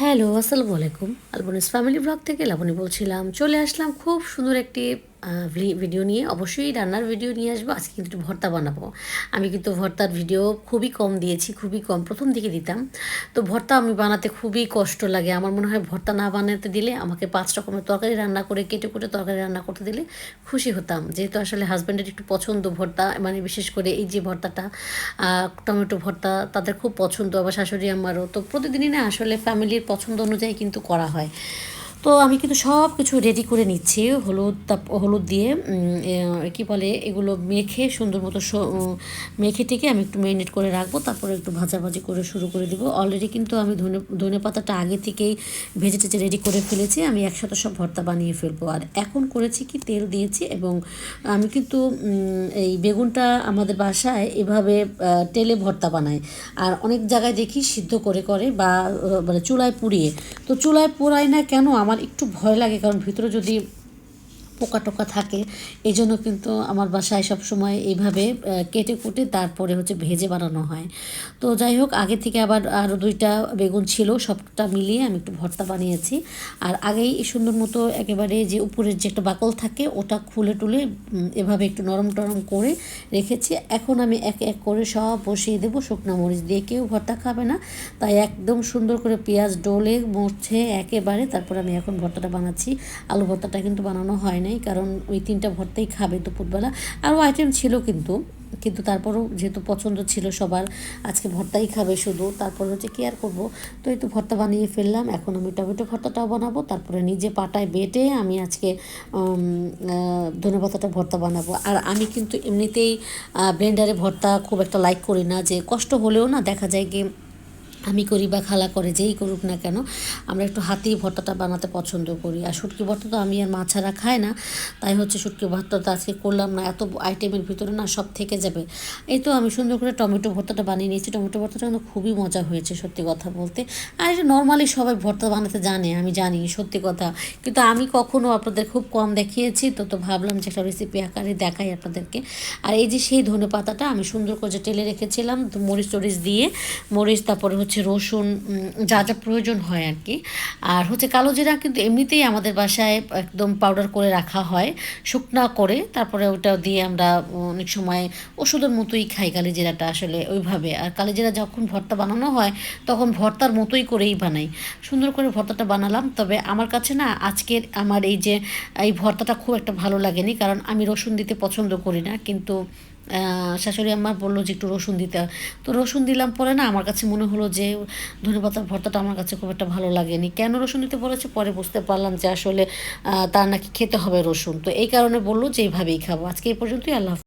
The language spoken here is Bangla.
হ্যালো আসসালামু আলাইকুম। আলবনিস ফ্যামিলি ব্লগ থেকে লাবণী বলছিলাম চলে আসলাম খুব সুন্দর একটি ভিডিও নিয়ে অবশ্যই রান্নার ভিডিও নিয়ে আসব। আজকে কিন্তু একটু ভর্তা বানাবো। আমি কিন্তু ভর্তার ভিডিও খুবই কম দিয়েছি, খুবই কম। প্রথম দিকে দিতাম। তো ভর্তা আমি বানাতে খুবই কষ্ট লাগে। আমার মনে হয় ভর্তা না বানাতে দিলে আমাকে পাঁচ রকমের তরকারি রান্না করে, কেটে কুটে তরকারি রান্না করতে দিলে খুশি হতাম। যেহেতু আসলে হাজব্যান্ডের একটু পছন্দ ভর্তা মানে বিশেষ করে এই যে ভর্তাটা টমেটো ভর্তা তাদের খুব পছন্দ, আবার শাশুড়ি আমারও তো প্রতিদিনই না আসলে ফ্যামিলির পছন্দ অনুযায়ী কিন্তু করা হয়। তো আমি কিন্তু সব কিছু রেডি করে নিচ্ছি, হলুদ হলুদ দিয়ে কি বলে, এগুলো মেখে সুন্দর মতো মেখে টেকে আমি একটু ম্যারিনেট করে রাখব, তারপরে একটু ভাজাভাজি করে শুরু করে দিব। অলরেডি কিন্তু আমি ধনে ধনে পাতাটা আগে থেকেই ভেজে টেজে রেডি করে ফেলেছি, আমি একসাথে সব ভর্তা বানিয়ে ফেলব। আর এখন করেছি কি, তেল দিয়েছি এবং আমি কিন্তু এই বেগুনটা আমাদের বাসায় এভাবে তেলে ভর্তা বানায় আর অনেক জায়গায় দেখি সিদ্ধ করে করে বা মানে চুলায় পুড়িয়ে। তো চুলায় পোড়ায় না কেন আমার একটু ভয় লাগে কারণ ভিতরে যদি পোকা টোকা থাকে। এই জন্য কিন্তু আমার বাসায় সব সময় এইভাবে কেটে কুটে তারপরে হচ্ছে ভেজে বানানো হয়। তো যাই হোক, আগে থেকে আবার আরও দুইটা বেগুন ছিল, সবটা মিলিয়ে আমি একটু ভর্তা বানিয়েছি। আর আগেই সুন্দর মতো একেবারে যে উপরের যে একটা বাকল থাকে, ওটা খুলে টুলে এভাবে একটু নরম টরম করে রেখেছি। এখন আমি এক এক করে সব বসিয়ে দেবো। শুকনো মরিচ দিয়ে কেউ ভর্তা খাবে না। তাই একদম সুন্দর করে পেঁয়াজ ডোলে মুছে একেবারে। তারপর আমি এখন ভর্তাটা বানাচ্ছি। আলু ভর্তাটা কিন্তু বানানো হয় নাই, কারণ ওই তিনটা ভর্তাই খাবে দুপুরবেলা। আরও আইটেম ছিল কিন্তু কিন্তু তারপরও যেহেতু পছন্দ ছিল সবার, আজকে ভর্তাই খাবে শুধু তারপর হচ্ছে কি আর করব? তো এই তো ভর্তা বানিয়ে ফেললাম, এখন আমি টমেটো ভর্তাটাও বানাবো, তারপরে নিজে পাটায় বেটে আমি আজকে ধনে পাতাটা ভর্তা বানাবো। আর আমি কিন্তু এমনিতেই ব্লেন্ডারে ভর্তা খুব একটা লাইক করি না, যে কষ্ট হলেও না দেখা যায় কি আমি করি বা খালা করে, যেই করুক না কেন, আমরা একটু হাতেই ভর্তাটা বানাতে পছন্দ করি। আর শুটকি ভর্তা তো আমি আর মা ছাড়া খাই না, তাই হচ্ছে শুটকি ভর্তাটা আজকে করলাম না। এত আইটেমের ভিতরে না সব থেকে যাবে। এই তো আমি সুন্দর করে টমেটো ভর্তাটা বানিয়ে নিয়েছি। টমেটো ভর্তাটা কিন্তু খুবই মজা হয়েছে, সত্যি কথা বলতে। আর এটা নর্মালি সবাই ভর্তা বানাতে জানে, আমি জানি, সত্যি কথা। কিন্তু আমি কখনো আপনাদের খুব কম দেখিয়েছি, তো তো ভাবলাম যে একটা রেসিপি আকারে দেখাই আপনাদেরকে। আর এই যে সেই ধনে পাতাটা আমি সুন্দর করে যে টেলে রেখেছিলাম, তো মরিচ টরিচ দিয়ে, মরিচ তারপরে হচ্ছে রসুন যা যা প্রয়োজন হয় আর কি। আর হচ্ছে কালো জিরা কিন্তু এমনিতেই আমাদের বাসায় একদম পাউডার করে রাখা হয়, শুকনা করে। তারপরে ওটা দিয়ে আমরা অনেক সময় ওষুধের মতোই খাই কালি জিরাটা আসলে ওইভাবে। আর কালি জিরা যখন ভর্তা বানানো হয়, তখন ভর্তার মতোই করেই বানাই। সুন্দর করে ভর্তাটা বানালাম। তবে আমার কাছে না আজকের আমার এই যে, এই ভর্তাটা খুব একটা ভালো লাগেনি, কারণ আমি রসুন দিতে পছন্দ করি না। কিন্তু শাশুড়ি আমার বলল যে একটু রসুন দিতে। তো রসুন দিলাম পরে না আমার কাছে মনে হলো যে ধনেপাতার ভর্তাটা আমার কাছে খুব একটা ভালো লাগেনি। কেন রসুন দিতে বলেছে? পরে বুঝতে পারলাম যে আসলে তার নাকি খেতে হবে রসুন। তো এই কারণে বলল যে এইভাবেই খাব। আজকে এই পর্যন্তই, আল্লাহ।